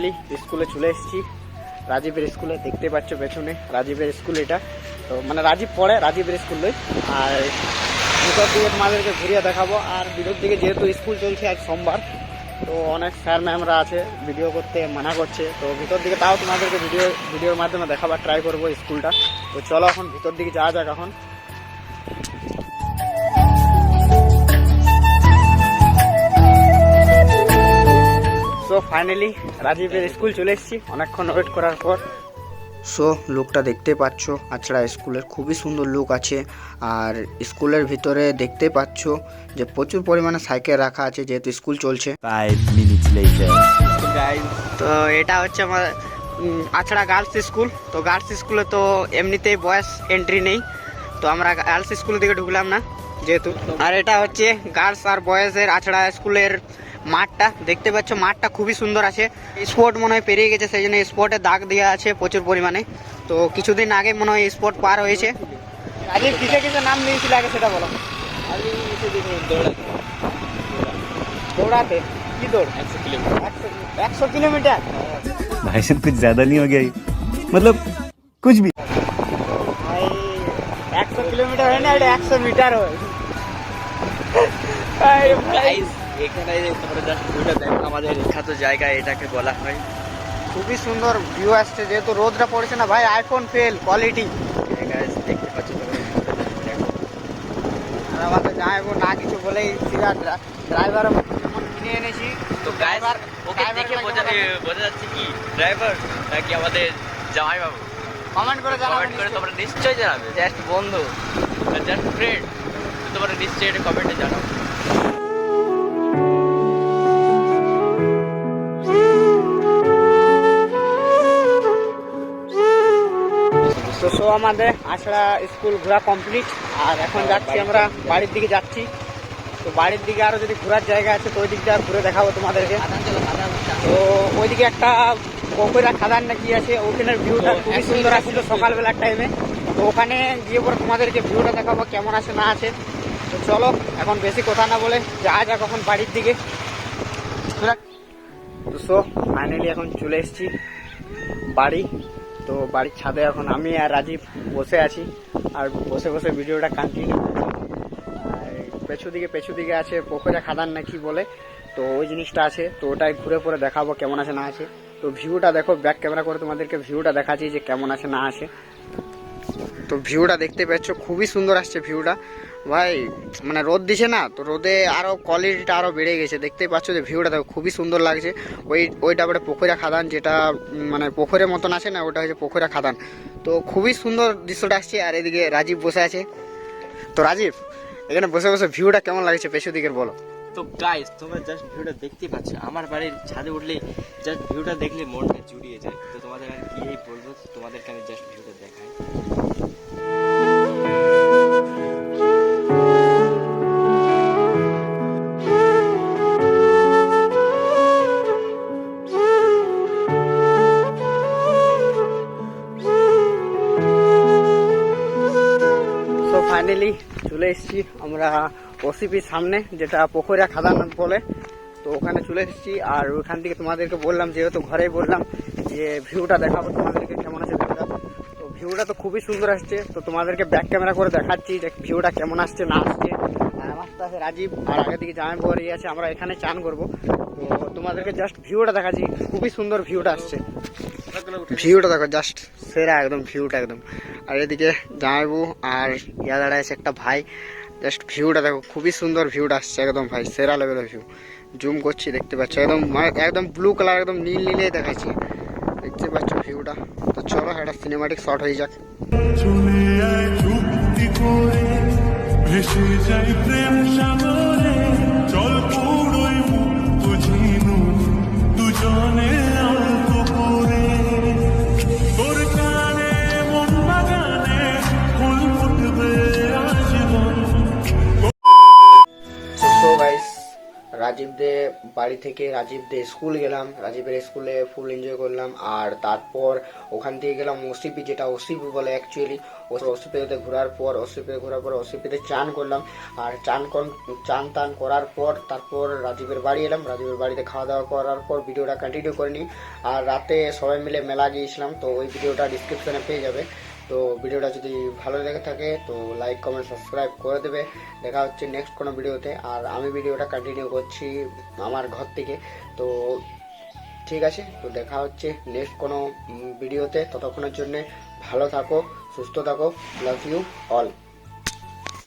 Finally স্কুলে চলে এসেছি। রাজীবের স্কুলে দেখতে পাচ্ছ পেছনে। রাজীবের স্কুল এটা। তো মানে রাজীব পড়ে, রাজীবের স্কুলে আর ভিতর দিকে তোমাদেরকে ঘুরিয়ে দেখাবো। আর ভিতর দিকে যেহেতু স্কুল চলছে আজ সোমবার, তো অনেক স্যার ম্যামরা আছে ভিডিও করতে মানা করছে। তো ভিতর দিকে তাও তোমাদেরকে ভিডিও ভিডিওর মাধ্যমে দেখাবার ট্রাই করব স্কুলটা তো চলো এখন ভিতর দিকে যাওয়া যাক এখন। সো ফাইনালি রাজীবের স্কুল চলে এসেছি। অনেকক্ষণ ওয়েট করার পর। সো লোকটা দেখতে পাচ্ছ আচ্ছা স্কুলের খুবই সুন্দর লোক আছে। আর স্কুলের ভিতরে দেখতে পাচ্ছ যে প্রচুর পরিমাণে সাইকেল রাখা আছে যেহেতু স্কুল চলছে। তো এটা হচ্ছে আমার আছড়া গার্লস স্কুল তো গার্লস স্কুলে তো এমনিতেই বয়স এন্ট্রি নেই। তো আমরা গার্লস স্কুলের দিকে ঢুকলাম না যেহেতু। আর এটা হচ্ছে গার্লস আর বয়েজের আছড়া স্কুলের মাঠটা দেখতে পাচ্ছ মাঠটা খুবই সুন্দর আছে স্পোর্ট মনে হয় পেরিয়ে গেছে সেই জন্য স্পোর্টে দাগ দেওয়া আছে প্রচুর পরিমাণে তো কিছুদিন আগে মনে হয় স্পোর্ট পার হয়েছে আজকে কিসে কিসে নাম দিয়েছিল আগে সেটা বলো দৌড়াতে কি দৌড় একশো- একশো কিলোমিটার भाई साहब कुछ ज्यादा नहीं हो गया ये? मतलब कुछ भी ভাই একশো কিলোমিটার হয় না এটা একশো মিটার হয় আরে ভাই, এখানে তোমরা জাস্ট ভিউটা দেখো আমাদের বিখ্যাত জায়গা এটাকে বলা হয়। খুবই সুন্দর ভিউ আসছে যেহেতু রোদটা পড়েছে না ভাই আইফোন ফেল কোয়ালিটি দেখতে পাচ্ছ দেখো। আর আমাদের জামাইবু না কিছু বলেই সিধা ড্রাইভার কিনে এনেছি। তো গাইস ওকে দেখে বোঝা বোঝা যাচ্ছে কি ড্রাইভার নাকি আমাদের জামাইবাবু কমেন্ট করে জানাবেন কমেন্ট করে তোমরা নিশ্চয়ই জানাবে। জাস্ট বন্ধু। জাস্ট ফ্রেন্ড তোমরা নিশ্চয়ই এটা কমেন্টে জানাও। তো সো আমাদের আছড়া স্কুল ঘোরা কমপ্লিট আর এখন যাচ্ছি আমরা বাড়ির দিকে যাচ্ছি। তো বাড়ির দিকে আরও যদি ঘোরার জায়গা আছে তো ওই দিকটা ঘুরে দেখাবো তোমাদেরকে। তো ওইদিকে একটা ককৈরা খাদান না কি আছে ওখানের ভিউটা খুবই সুন্দর আসছিল সকালবেলার টাইমে তো ওখানে গিয়ে পরে তোমাদেরকে ভিউটা দেখাবো কেমন আছে না আছে। তো চলো এখন বেশি কথা না বলে যা যাক এখন বাড়ির দিকে। তো সো ফাইনালি এখন চলে এসেছি বাড়ি। তো বাড়ির ছাদে এখন আমি আর রাজীব বসে আছি। আর বসে বসে ভিডিওটা কন্টিনিউ আর পেছু দিকে পেছু দিকে আছে পোখরা খাদান না কি বলে, তো ওই জিনিসটা আছে। তো ওটাই ঘুরে ফুরে দেখাবো কেমন আছে না আছে। তো ভিউটা দেখো ব্যাক ক্যামেরা করে তোমাদেরকে ভিউটা দেখাচ্ছি যে কেমন আছে না আছে। তো ভিউটা দেখতে পাচ্ছ খুবই সুন্দর আসছে ভিউটা। ভাই মানে রোদ দিছে না, তো রোদে আরও কোয়ালিটিটা আরও বেড়ে গেছে। দেখতেই পাচ্ছ যে ভিউটা দেখো, খুবই সুন্দর লাগছে। ওই, ওইটা পরে পোখরা খাদান, যেটা মানে পুকুরের মতন আছে না, ওটা হচ্ছে পোখরা খাদান। তো খুবই সুন্দর দৃশ্যটা আসছে, আর এদিকে রাজীব বসে আছে। তো রাজীব, এখানে বসে বসে ভিউটা কেমন লাগছে পেছু দিকের বলো। তো গাইস তোমরা জাস্ট ভিউটা দেখতে পাচ্ছ। আমার বাড়ির ছাদে উঠলে জাস্ট ভিউটা দেখলে মনটা জুড়িয়ে যায়। তো তোমাদের আমি কি বলব, তোমাদেরকে আমি জাস্ট ভিউটা দেখাই। ফাইনালি চলে এসেছি আমরা ওসিপির সামনে, যেটা পোখরিয়া খাদান বলে। তো ওখানে চলে এসেছি আর ওখান থেকে তোমাদেরকে বললাম, যেহেতু ঘরেই বললাম যে ভিউটা দেখাবো তোমাদেরকে, কেমন আছে ভিউটা। তো ভিউটা তো খুবই সুন্দর আসছে। তো তোমাদেরকে ব্যাক ক্যামেরা করে দেখাচ্ছি যে ভিউটা কেমন আসছে, না আসছে। আর আমার আছে রাজীব আর আগে দিকে জামাই বরে আছে, আমরা এখানে চান করব। তো তোমাদেরকে জাস্ট ভিউটা দেখাচ্ছি, খুবই সুন্দর ভিউটা আসছে। ভিউটা দেখো জাস্ট সেরা একদম ভিউটা একদম। আর এদিকে জামাইবু আর ইয়া দাঁড়ায় আছে একটা ভাই। জাস্ট ভিউটা দেখো খুবই সুন্দর ভিউটা আসছে একদম ভাই সেরা লেভেলের ভিউ জুম করছি দেখতে পাচ্ছ একদম একদম ব্লু কালার একদম নীল নীলে দেখাচ্ছি দেখতে পাচ্ছ ভিউটা তো চলো একটা সিনেমাটিক শট হয়ে যাক। ভেসে যাই প্রেম সাগরে রাজীব দে বাড়ি থেকে রাজীব দে স্কুল গেলাম, রাজীবের স্কুলে ফুল এনজয় করলাম, আর তারপর ওখান থেকে গেলাম ওসিপি যেটা ওসিপি বলে অ্যাকচুয়ালি ওসিপিতে ঘোরার পর ওসিপিতে ঘোরার পর ওসিপিতে চান করলাম, আর চান চান টান করার পর তারপর রাজীবের বাড়ি এলাম, রাজীবের বাড়িতে খাওয়া দাওয়া করার পর ভিডিওটা কন্টিনিউ করে নিই আর রাতে সবাই মিলে মেলা গিয়েছিলাম, তো ওই ভিডিওটা ডিসক্রিপশনে পেয়ে যাবে। তো ভিডিওটা যদি ভালো লেগে থাকে, তো লাইক কমেন্ট সাবস্ক্রাইব করে দেবে। দেখা হচ্ছে নেক্সট কোনো ভিডিওতে। আর আমি ভিডিওটা কন্টিনিউ করছি আমার ঘর থেকে। তো ঠিক আছে, তো দেখা হচ্ছে নেক্সট কোনো ভিডিওতে। ততক্ষণের জন্যে ভালো থাকো, সুস্থ থাকো। Love you all